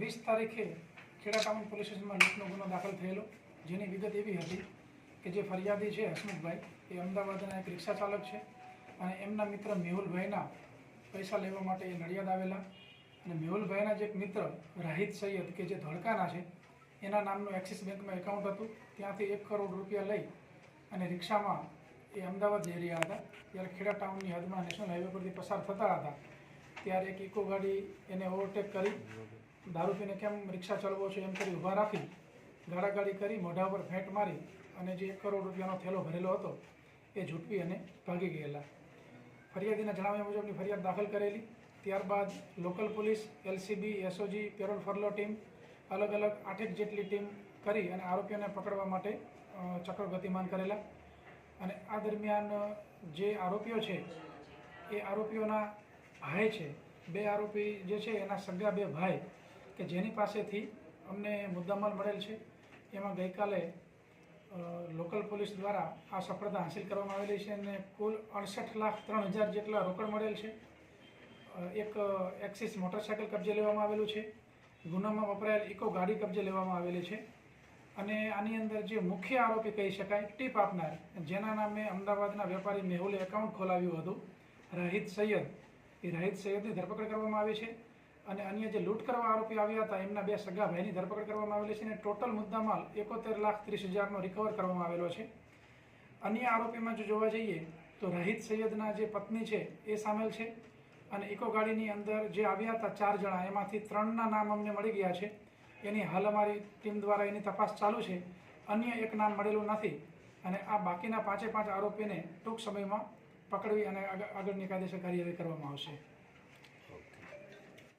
વીસ તારીખે Kheda town police સ્ટેશનમાં લૂંટનો ગુનો દાખલ થયેલો. જેની વિગત એવી હતી કે જે ફરિયાદી છે હસમુખભાઈ, એ અમદાવાદના એક રિક્ષા ચાલક છે અને એમના મિત્ર મેહુલભાઈના પૈસા લેવા માટે એ નડિયાદ આવેલા. અને મેહુલભાઈના જે એક મિત્ર રાહિત સૈયદ, કે જે ધોળકાના છે, એના નામનું એક્સિસ બેંકમાં એકાઉન્ટ હતું. ત્યાંથી એક કરોડ રૂપિયા લઈ અને રિક્ષામાં એ અમદાવાદ જઈ રહ્યા હતા. ત્યારે ખેડા ટાઉનની હદમાં નેશનલ હાઈવે પરથી પસાર થતા હતા. ત્યારે એક ઇકો ગાડી એને ઓવરટેક કરી. દારૂ પીને કેમ રિક્ષા ચલાવો છો એમ કરી ઊભા રાખી ગાડાગાડી કરી, મોઢા પર ફેંટ મારી અને જે એક કરોડ રૂપિયાનો થેલો ભરેલો હતો એ ઝૂંટવી અને ભાગી ગયેલા. ફરિયાદીના જણાવ્યા મુજબની ફરિયાદ દાખલ કરેલી. ત્યારબાદ local police, LCB, SOG, parole furlough team, અલગ અલગ આઠેક જેટલી ટીમ કરી અને આરોપીઓને પકડવા માટે ચક્ર ગતિમાન કરેલા. અને આ દરમિયાન જે આરોપીઓ છે, એ આરોપીઓના ભાઈ છે. બે આરોપી જે છે એના સગા બે ભાઈ કે જેની પાસેથી અમને મુદ્દામાલ મળેલ છે. એમાં ગઈકાલે લોકલ પોલીસ દ્વારા આ સફળતા હાંસિલ કરવામાં આવેલી છે અને કુલ અડસઠ લાખ ત્રણ હજાર જેટલા રોકડ મળેલ છે. એક એક્સિસ મોટરસાયકલ કબજે લેવામાં આવેલું છે. ગુનામાં વપરાયેલ ઇકો ગાડી કબજે લેવામાં આવેલી છે. અને આની અંદર જે મુખ્ય આરોપી કહી શકાય, ટીપ આપનાર, જેના નામે અમદાવાદના વેપારી મેહુલે એકાઉન્ટ ખોલાવ્યું હતું, રાહિત સૈયદ. એ રાહિત સૈયદની ધરપકડ કરવામાં આવી છે અને અન્ય જે લૂંટ કરવા આરોપી આવ્યા હતા, એમના બે સગા ભાઈની ધરપકડ કરવામાં આવેલી છે અને ટોટલ મુદ્દામાલ એકોતેર લાખ ત્રીસ હજારનો રિકવર કરવામાં આવેલો છે. અન્ય આરોપીમાં જો જોવા જઈએ તો રાહિત સૈયદના જે પત્ની છે એ સામેલ છે અને ઇકો ગાડીની અંદર જે આવ્યા હતા ચાર જણા, એમાંથી ત્રણના નામ અમને મળી ગયા છે. એની હાલ અમારી ટીમ દ્વારા એની તપાસ ચાલુ છે. અન્ય એક નામ મળેલું નથી અને આ બાકીના પાંચે પાંચ આરોપીને ટૂંક સમયમાં પકડવી અને આગળની કાયદેસર કાર્યવાહી કરવામાં આવશે.